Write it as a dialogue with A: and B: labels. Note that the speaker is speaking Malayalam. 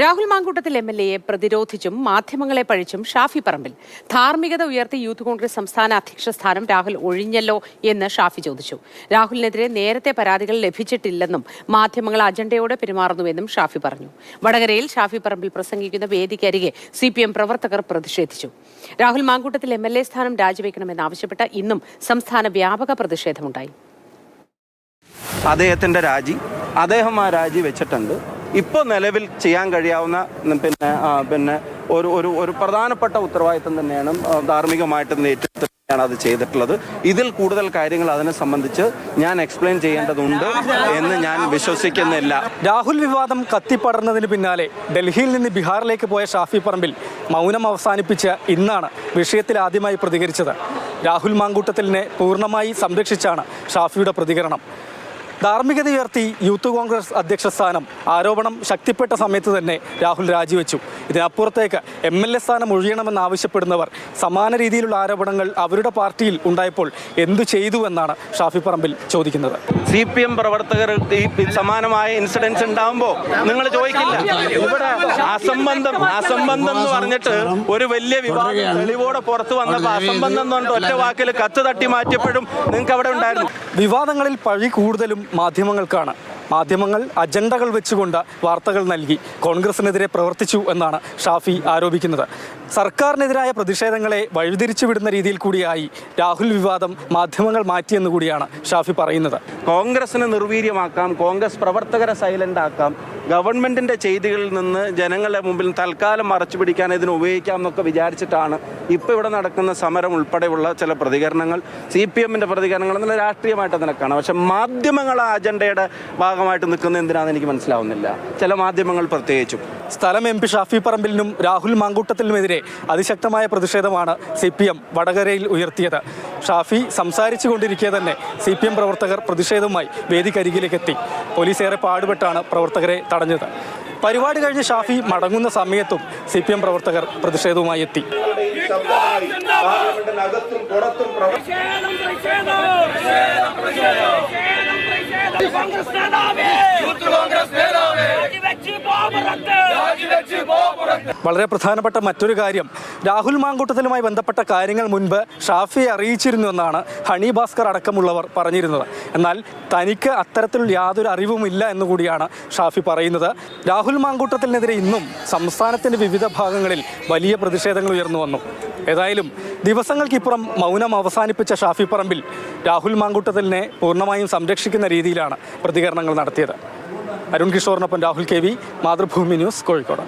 A: രാഹുൽ മാങ്കൂട്ടത്തിൽ എം എൽ എയെ പ്രതിരോധിച്ചും മാധ്യമങ്ങളെ പഴിച്ചും ഷാഫി പറമ്പിൽ. ധാർമ്മികത ഉയർത്തി യൂത്ത് കോൺഗ്രസ് സംസ്ഥാന അധ്യക്ഷ സ്ഥാനം രാഹുൽ ഒഴിഞ്ഞല്ലോ എന്ന് ഷാഫി ചോദിച്ചു. രാഹുലിനെതിരെ നേരത്തെ പരാതികൾ ലഭിച്ചിട്ടില്ലെന്നും മാധ്യമങ്ങൾ അജണ്ടയോടെ പെരുമാറുന്നുവെന്നും ഷാഫി പറഞ്ഞു. വടകരയിൽ ഷാഫി പറമ്പിൽ പ്രസംഗിക്കുന്ന വേദിക്കരികെ സി പി എം പ്രവർത്തകർ പ്രതിഷേധിച്ചു. Rahul Mamkootathil M L A സ്ഥാനം രാജിവെക്കണമെന്നാവശ്യപ്പെട്ട് ഇന്നും സംസ്ഥാന വ്യാപക പ്രതിഷേധമുണ്ടായി.
B: അദ്ദേഹത്തിന്റെ രാജി അദ്ദേഹം ആ രാജി വെച്ചിട്ടുണ്ട്. ഇപ്പോൾ നിലവിൽ ചെയ്യാൻ കഴിയാവുന്ന പിന്നെ പിന്നെ ഒരു ഒരു ഒരു പ്രധാനപ്പെട്ട ഉത്തരവാദിത്തം തന്നെയാണ് ധാർമ്മികമായിട്ട് ഏറ്റെടുത്തിട്ടാണ് അത് ചെയ്തിട്ടുള്ളത്. ഇതിൽ കൂടുതൽ കാര്യങ്ങൾ അതിനെ സംബന്ധിച്ച് ഞാൻ എക്സ്പ്ലെയിൻ ചെയ്യേണ്ടതുണ്ട് എന്ന് ഞാൻ വിശ്വസിക്കുന്നില്ല.
C: രാഹുൽ വിവാദം കത്തിപ്പടർന്നതിന് പിന്നാലെ ഡൽഹിയിൽ നിന്ന് ബീഹാറിലേക്ക് പോയ ഷാഫി പറമ്പിൽ മൗനം അവസാനിപ്പിച്ച ഇന്നാണ് വിഷയത്തിൽ ആദ്യമായി പ്രതികരിച്ചത്. രാഹുൽ മാങ്കൂട്ടത്തിലിനെ പൂർണമായി സംരക്ഷിച്ചാണ് ഷാഫിയുടെ പ്രതികരണം. ധാർമ്മികത ഉയർത്തി യൂത്ത് കോൺഗ്രസ് അധ്യക്ഷ സ്ഥാനം ആരോപണം ശക്തിപ്പെട്ട സമയത്ത് തന്നെ രാഹുൽ രാജിവെച്ചു. ഇതിനപ്പുറത്തേക്ക് എം എൽ എ സ്ഥാനം ഒഴിയണമെന്ന് ആവശ്യപ്പെടുന്നവർ സമാന രീതിയിലുള്ള ആരോപണങ്ങൾ അവരുടെ പാർട്ടിയിൽ ഉണ്ടായപ്പോൾ എന്തു ചെയ്തു എന്നാണ് ഷാഫി പറമ്പിൽ ചോദിക്കുന്നത്.
B: സി പി എം പ്രവർത്തകർ ഈ സമാനമായ ഇൻസിഡൻസ് ഉണ്ടാകുമ്പോൾ നിങ്ങൾ ചോദിക്കില്ല. ഇവിടെ അസംബന്ധം അസംബന്ധം എന്ന് പറഞ്ഞിട്ട് ഒരു വലിയ വിവാദം തെളിവോടെ പുറത്തു വന്നപ്പോൾ അസംബന്ധം എന്ന് പറഞ്ഞിട്ട് ഒറ്റ വാക്കിൽ കത്ത് തട്ടി മാറ്റിയപ്പോഴും നിങ്ങൾക്ക് അവിടെ ഉണ്ടായിരുന്നു.
C: വിവാദങ്ങളിൽ പഴി കൂടുതലും മാധ്യമങ്ങൾക്കാണ്. മാധ്യമങ്ങൾ അജണ്ടകൾ വെച്ചുകൊണ്ട് വാർത്തകൾ നൽകി കോൺഗ്രസിനെതിരെ പ്രവർത്തിച്ചു എന്നാണ് ഷാഫി ആരോപിക്കുന്നത്. സർക്കാരിനെതിരായ പ്രതിഷേധങ്ങളെ വഴിതിരിച്ചു വിടുന്ന രീതിയിൽ കൂടിയായി രാഹുൽ വിവാദം മാധ്യമങ്ങൾ മാറ്റിയെന്ന് കൂടിയാണ് ഷാഫി പറയുന്നത്.
B: കോൺഗ്രസിനെ നിർവീര്യമാക്കാം കോൺഗ്രസ് പ്രവർത്തകരെ സൈലന്റ് ആക്കാം ഗവൺമെന്റിന്റെ ചെയ്തികളിൽ നിന്ന് ജനങ്ങളുടെ മുമ്പിൽ തൽക്കാലം മറച്ചു പിടിക്കാൻ ഇതിന് ഉപയോഗിക്കാം എന്നൊക്കെ വിചാരിച്ചിട്ടാണ് ഇപ്പോൾ ഇവിടെ നടക്കുന്ന സമരം ഉൾപ്പെടെയുള്ള ചില പ്രതികരണങ്ങൾ സി പി എമ്മിന്റെ പ്രതികരണങ്ങൾ എന്നുള്ള രാഷ്ട്രീയമായിട്ട് നിനക്കാണ് കാണാം പക്ഷെ മാധ്യമങ്ങൾ ആ അജണ്ടയുടെ ഭാഗമായിട്ട് നിൽക്കുന്ന എന്തിനാണെന്ന് എനിക്ക് മനസ്സിലാവുന്നില്ല. ചില മാധ്യമങ്ങൾ പ്രത്യേകിച്ചും.
C: സ്ഥലം എം പി ഷാഫി പറമ്പിലിനും രാഹുൽ മാങ്കൂട്ടത്തിനുമെതിരെ അതിശക്തമായ പ്രതിഷേധമാണ് സി പി എം വടകരയിൽ ഉയർത്തിയത്. ഷാഫി സംസാരിച്ചു കൊണ്ടിരിക്കെ തന്നെ സി പി എം പ്രവർത്തകർ പ്രതിഷേധവുമായി വേദിക്കരികിലേക്ക് എത്തി പോലീസ് ഏറെ പാടുപെട്ടാണ് പ്രവർത്തകരെ തടഞ്ഞത്. പരിപാടി കഴിഞ്ഞ് ഷാഫി മടങ്ങുന്ന സമയത്തും സി പി എം പ്രവർത്തകർ പ്രതിഷേധവുമായി എത്തി.
D: കോൺഗ്രസ് നേതാവേ!
C: വളരെ പ്രധാനപ്പെട്ട മറ്റൊരു കാര്യം. രാഹുൽ മാങ്കൂട്ടത്തിലുമായി ബന്ധപ്പെട്ട കാര്യങ്ങൾ മുൻപ് ഷാഫിയെ അറിയിച്ചിരുന്നു എന്നാണ് ഹണി ഭാസ്കർ അടക്കമുള്ളവർ പറഞ്ഞിരുന്നത്. എന്നാൽ തനിക്ക് അത്തരത്തിൽ യാതൊരു അറിവുമില്ല എന്നുകൂടിയാണ് ഷാഫി പറയുന്നത്. രാഹുൽ മാങ്കൂട്ടത്തിനെതിരെ ഇന്നും സംസ്ഥാനത്തിന്റെ വിവിധ ഭാഗങ്ങളിൽ വലിയ പ്രതിഷേധങ്ങൾ ഉയർന്നു വന്നു. ഏതായാലും ദിവസങ്ങൾക്കിപ്പുറം മൗനം അവസാനിപ്പിച്ച ഷാഫി പറമ്പിൽ രാഹുൽ മാങ്കൂട്ടത്തിലിനെ പൂർണമായും സംരക്ഷിക്കുന്ന രീതിയിലാണ് പ്രതികരണങ്ങൾ നടത്തിയത്. Arun കിഷോറിനൊപ്പം Rahul K V Mathrubhumi news Kozhikode.